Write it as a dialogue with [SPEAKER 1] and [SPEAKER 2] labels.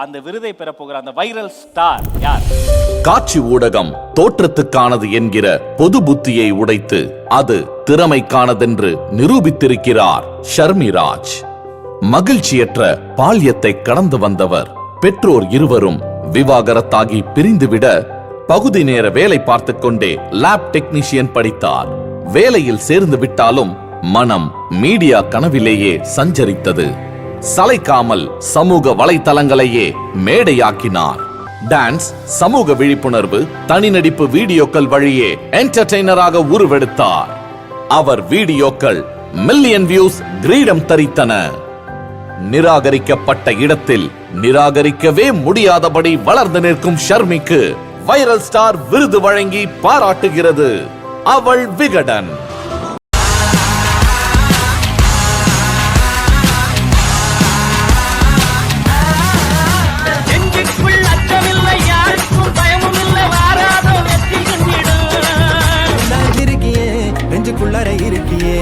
[SPEAKER 1] அந்த விருதை பெற போகிற அந்த வைரல் ஸ்டார் யார்?
[SPEAKER 2] காட்சி ஊடகம் தோற்றத்துக்கானது என்கிற பொது புத்தியை உடைத்து அது திறமைக்கானதென்று நிரூபித்திருக்கிறார் ஷர்மிராஜ். மகிழ்ச்சியற்ற பால்யத்தை கடந்து வந்தவர் பெற்றோர் இருவரும் விவாகரத்தாகி பிரிந்துவிட பகுதி நேர வேலை பார்த்து கொண்டே லேப் டெக்னீஷியன் படித்தார். வேலையில் சேர்ந்து விட்டாலும் மனம் மீடியா கனவிலேயே சஞ்சரித்தது. சளைக்காமல் சமூக வலைத்தளங்களையே மேடையாக்கினார். டான்ஸ் சமூக விழிப்புணர்வு தனிநடிப்பு வீடியோக்கள் வழியே என்டர்டெய்னராக உருவெடுத்தார். அவர் வீடியோக்கள் மில்லியன் வியூஸ் கிரீடம் தரித்தன. நிராகரிக்கப்பட்ட இடத்தில் நிராகரிக்கவே முடியாதபடி வளர்ந்து நிற்கும் ஷர்மிக்கு வைரல் ஸ்டார் விருது வழங்கி பாராட்டுகிறது. அவள் விகடன்.
[SPEAKER 3] இருக்கியே